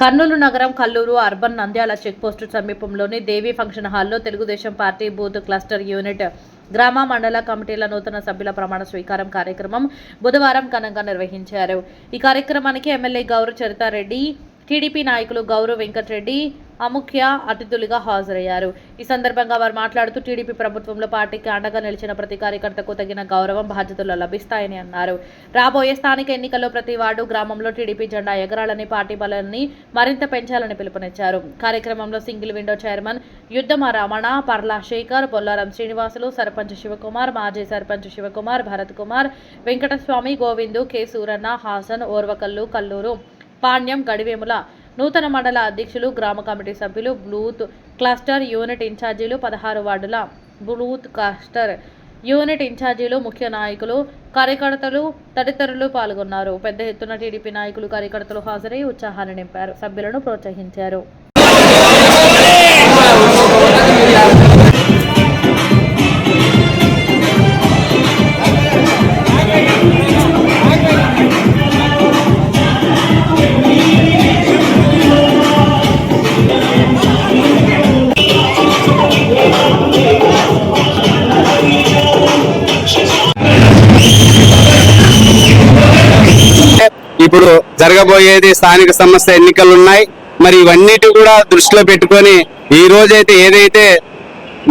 కర్నూలు నగరం Kalluru urban Nandyal checkpost సమీపంలోని Devi function హాల్లో Telugu Desam party booth cluster unit గ్రామ మండల కమిటీల నూతన సభ్యుల ప్రమాణ స్వీకారం కార్యక్రమం బుధవారం ఘనంగా నిర్వహించారు. ఈ కార్యక్రమానికి ఎమ్మెల్యే గౌరవ చరితారెడ్డి టీడీపీ నాయకులు గౌరవ్ వెంకటరెడ్డి అముఖ్య అతిథులుగా హాజరయ్యారు. ఈ సందర్భంగా వారు మాట్లాడుతూ టీడీపీ ప్రభుత్వంలో పార్టీకి అండగా నిలిచిన ప్రతి కార్యకర్తకు తగిన గౌరవం బాధ్యతలు లభిస్తాయని అన్నారు. రాబోయే స్థానిక ఎన్నికల్లో ప్రతి వార్డు గ్రామంలో టీడీపీ జెండా ఎగరాలని పార్టీ బలాన్ని మరింత పెంచాలని పిలుపునిచ్చారు. కార్యక్రమంలో సింగిల్ విండో చైర్మన్ యుద్ధమ రమణ పర్లా శేఖర్ బొల్లారం శ్రీనివాసులు సర్పంచ్ శివకుమార్ మాజీ సర్పంచ్ శివకుమార్ భరత్ కుమార్ వెంకటస్వామి గోవిందు కె. సూరన్న హాసన్ ఓర్వకల్లు కల్లూరు పాణ్యం గడివేముల నూతన మండల అధ్యక్షులు గ్రామ కమిటీ సభ్యులు బ్లూత్ క్లస్టర్ యూనిట్ ఇన్ఛార్జీలు పదహారు వార్డుల బ్లూత్ క్లస్టర్ యూనిట్ ఇన్ఛార్జీలు ముఖ్య నాయకులు కార్యకర్తలు తదితరులు పాల్గొన్నారు. పెద్ద ఎత్తున టీడీపీ నాయకులు కార్యకర్తలు హాజరై ఉత్సాహాన్ని నింపారు. సభ్యులను ప్రోత్సహించారు. ఇప్పుడు జరగబోయేది స్థానిక సంస్థ ఎన్నికలు ఉన్నాయి మరి ఇవన్నిటి కూడా దృష్టిలో పెట్టుకొని ఈ రోజైతే ఏదైతే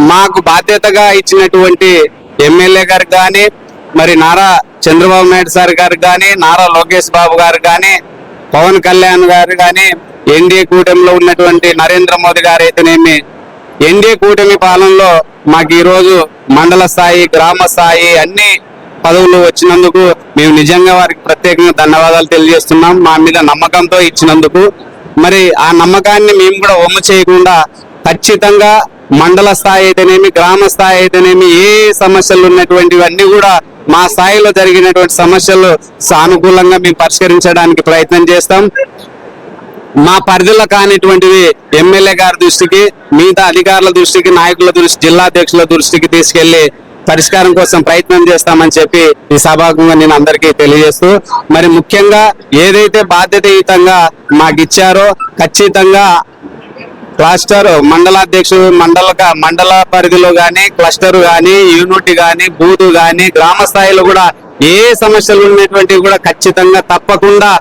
మాకు బాధ్యతగా ఇచ్చినటువంటి ఎమ్మెల్యే గారు కానీ మరి నారా చంద్రబాబు నాయుడు సార్ గారు కానీ నారా లోకేష్ బాబు గారు కానీ పవన్ కళ్యాణ్ గారు కానీ ఎన్డీఏ కూటమిలో ఉన్నటువంటి నరేంద్ర మోదీ గారు అయితేనేమి ఎన్డీఏ కూటమి పాలనలో మాకు ఈరోజు మండల స్థాయి గ్రామ స్థాయి అన్ని పదవులు వచ్చినందుకు మేము నిజంగా వారికి ప్రత్యేకంగా ధన్యవాదాలు తెలియజేస్తున్నాం. మా మీద నమ్మకంతో ఇచ్చినందుకు. మరి ఆ నమ్మకాన్ని మేము కూడా ఒమ్ము చేయకుండా ఖచ్చితంగా మండల స్థాయి అయితేనేమి గ్రామ స్థాయి అయితేనేమి ఏ సమస్యలు ఉన్నటువంటివన్నీ కూడా మా స్థాయిలో జరిగినటువంటి సమస్యలు సానుకూలంగా మేము పరిష్కరించడానికి ప్రయత్నం చేస్తాం. మా పరిధిలో కానిటువంటివి ఎమ్మెల్యే గారి దృష్టికి మిగతా అధికారుల దృష్టికి నాయకుల దృష్టి జిల్లా అధ్యక్షుల దృష్టికి తీసుకెళ్ళి పరిష్కారం కోసం ప్రయత్నం చేస్తామని చెప్పి ఈ సభాగంగా నేను అందరికీ తెలియజేస్తూ మరి ముఖ్యంగా ఏదైతే బాధ్యతయుతంగా మాకు ఇచ్చారో ఖచ్చితంగా క్లస్టర్ మండలాధ్యక్షుడు మండల మండల పరిధిలో కానీ క్లస్టర్ కానీ యూనిట్ కానీ బూత్ కానీ గ్రామ స్థాయిలో కూడా ఏ సమస్యలు ఉన్నటువంటివి కూడా ఖచ్చితంగా తప్పకుండా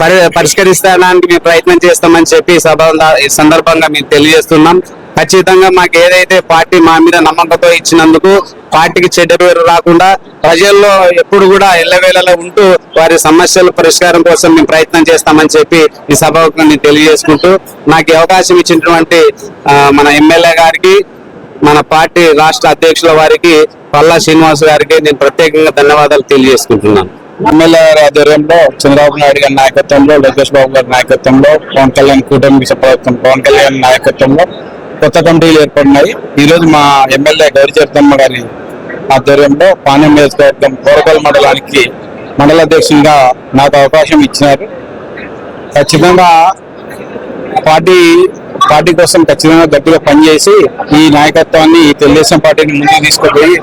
పరి పరిష్కరించడానికి మేము ప్రయత్నం చేస్తామని చెప్పి సభ ఈ సందర్భంగా మేము తెలియజేస్తున్నాం. ఖచ్చితంగా మాకు ఏదైతే పార్టీ మా మీద నమ్మకంతో ఇచ్చినందుకు పార్టీకి చెడ్డ పేరు రాకుండా ప్రజల్లో ఎప్పుడు కూడా ఎల్లవేళలా ఉంటూ వారి సమస్యల పరిష్కారం కోసం మేము ప్రయత్నం చేస్తామని చెప్పి ఈ సభకు నేను తెలియజేసుకుంటూ నాకు అవకాశం ఇచ్చినటువంటి మన ఎమ్మెల్యే గారికి మన పార్టీ రాష్ట్ర అధ్యక్షుల వారికి పల్లా శ్రీనివాస్ గారికి నేను ప్రత్యేకంగా ధన్యవాదాలు తెలియజేసుకుంటున్నాను. ఎమ్మెల్యే గారి ఆధ్వర్యంలో చంద్రబాబు నాయుడు గారి నాయకత్వంలో లోకేష్ బాబు గారి నాయకత్వంలో పవన్ కళ్యాణ్ కూటమి ప్రభుత్వం పవన్ కళ్యాణ్ నాయకత్వంలో కొత్త కమిటీలు ఏర్పడినాయి. ఈ రోజు మా ఎమ్మెల్యే గౌరీ చరితమ్మ గారి ఆధ్వర్యంలో పాణ్యం నియోజకవర్గం కోరకల్ మండలానికి మండల అధ్యక్షునిగా నాకు అవకాశం ఇచ్చినారు. ఖచ్చితంగా పార్టీ పార్టీ కోసం ఖచ్చితంగా గట్టిగా పనిచేసి ఈ నాయకత్వాన్ని ఈ తెలుగుదేశం పార్టీని ముందుకు తీసుకుపోయి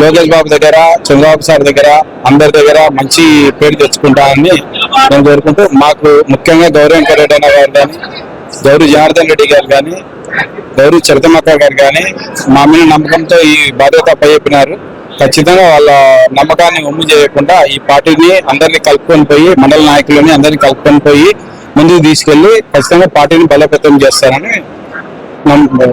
లోకేష్ బాబు దగ్గర చంద్రబాబు సార్ దగ్గర అందరి దగ్గర మంచి పేరు తెచ్చుకుంటానని నేను కోరుకుంటూ మాకు ముఖ్యంగా గౌరవం వెంకటరెడ్డి అన్న గారు కానీ గౌరీ జనార్దన్ రెడ్డి గారు కానీ గౌరీ చరితమ్మక్క గారు కానీ మా మీద నమ్మకంతో ఈ బాధ్యత అప్పచెప్పినారు ఖచ్చితంగా వాళ్ళ నమ్మకాన్ని ఒమ్ము చేయకుండా ఈ పార్టీని అందరినీ కలుపుకొని పోయి మండల నాయకులని అందరినీ కలుపుకొని పోయి ముందుకు తీసుకెళ్ళి ఖచ్చితంగా పార్టీని బలోపేతం చేస్తారని నమ్మ-